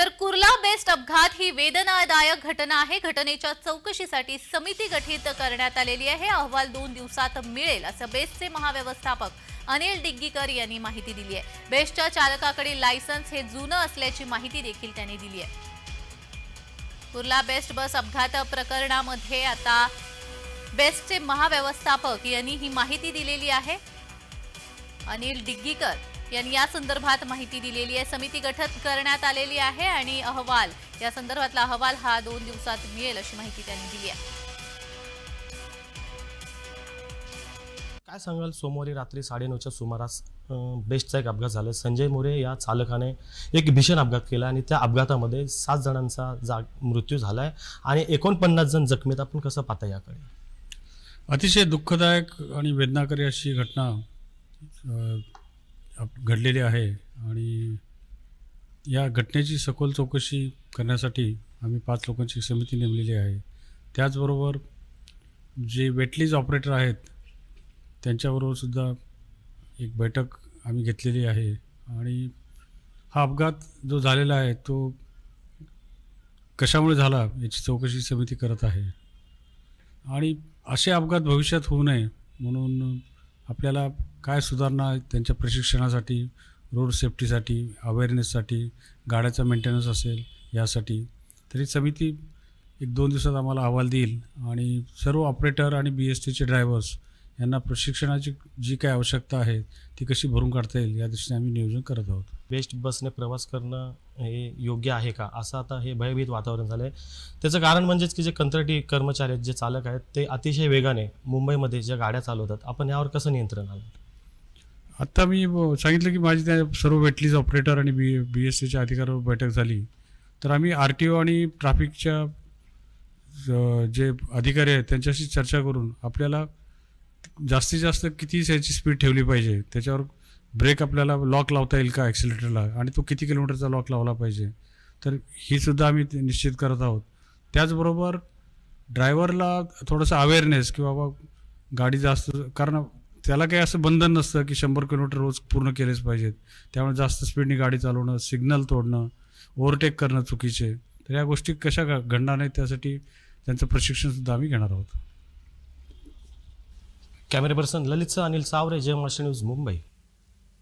तर कुर्ला बेस्ट अपघात ही वेदनादायक घटना आहे. घटनेच्या चौकशीसाठी समिती गठीत करण्यात आलेली आहे. अहवाल दोन दिवसात मिळेल असं बेस्टचे महाव्यवस्थापक अनिल डिग्गीकर यांनी माहिती दिली आहे. बेस्टच्या चालकाकडील लायसन्स हे जुनं असल्याची माहिती देखील त्यांनी दिली आहे. कुर्ला बेस्ट बस अपघात प्रकरणामध्ये आता बेस्टचे महाव्यवस्थापक यांनी ही माहिती दिलेली आहे. अनिल डिग्गीकर यांनी या संदर्भात माहिती दिलेली आहे. समिती गठीत करण्यात आलेली आहे आणि अहवाल या संदर्भातला अहवाल हा दोन दिवसात मिळेल अशी माहिती त्यांनी दिली आहे. काय सांगाल? सोमवारी रात्री साडेनऊच्या सुमारास बेस्टचा एक अपघात झाला. संजय मोरे या चालकाने एक भीषण अपघात केला आणि त्या अपघातामध्ये सात जणांचा जा मृत्यू झाला आहे आणि एकोणपन्नास जण जखमी आहेत आपण कसं पाहता याकडे? अतिशय दुःखदायक आणि वेदनाकारी अशी घटना घडलेली आहे आणि या घटनेची सखोल चौकशी करण्यासाठी आम्ही पाच लोकांची समिती नेमलेली आहे. त्याचबरोबर जे वेटलीज ऑपरेटर आहेत त्यांच्याबरोबर सुद्धा एक बैठक आम्ही घेतलेली आहे आणि हा अपघात जो झालेला आहे तो कशामुळे झाला याची चौकशी समिती करत आहे. आणि असे अपघात भविष्यात होऊ नये म्हणून आपल्याला काय सुधारणा त्यांच्या प्रशिक्षणासाठी रोड सेफ्टीसाठी अवेअरनेससाठी गाड्याचा मेंटेनन्स असेल यासाठी तरी समिती एक दोन दिवसात आम्हाला अहवाल देईल. आणि सर्व ऑपरेटर आणि बी एस टीचे ड्रायव्हर्स यांना प्रशिक्षणाची जी काय आवश्यकता आहे ती कशी भरून काढता येईल या दृष्टीने आम्ही नियोजन करत आहोत. बेस्ट बसने प्रवास करणं हे योग्य आहे का? असं आता हे भयभीत वातावरण झालं आहे त्याचं कारण म्हणजेच की जे कंत्राटी कर्मचारी आहेत जे चालक आहेत ते अतिशय वेगाने मुंबईमध्ये ज्या गाड्या चालवतात आपण यावर कसं नियंत्रण आलं? आत्ता मी ब- सांगितलं की माझी त्या सर्व वेटलीज ऑपरेटर आणि बी बी एस सीच्या अधिकाऱ्यावर बैठक झाली. तर आम्ही आर टी ओ आणि ट्रॅफिकच्या जे अधिकारी आहेत त्यांच्याशी चर्चा करून आपल्याला जास्तीत जास्त किती याची स्पीड ठेवली पाहिजे? त्याच्यावर ब्रेक आपल्याला लॉक लावता येईल का ॲक्सिलेटरला आणि तो किती किलोमीटरचा लॉक लावला पाहिजे? तर ही सुद्धा आम्ही निश्चित करत आहोत. त्याचबरोबर ड्रायव्हरला थोडंसं अवेअरनेस की बाबा गाडी जास्त कारण त्याला काही असं बंधन नसतं की शंभर किलोमीटर रोज पूर्ण केलेच पाहिजेत. त्यामुळे जास्त स्पीडने गाडी चालवणं सिग्नल तोडणं ओव्हरटेक करणं चुकीचे. तर या गोष्टी कशा घडणार नाहीत त्यासाठी त्यांचं प्रशिक्षणसुद्धा आम्ही घेणार आहोत. कॅमेरा पर्सन ललितचं अनिल सावरे जय महाराष्ट्र न्यूज मुंबई.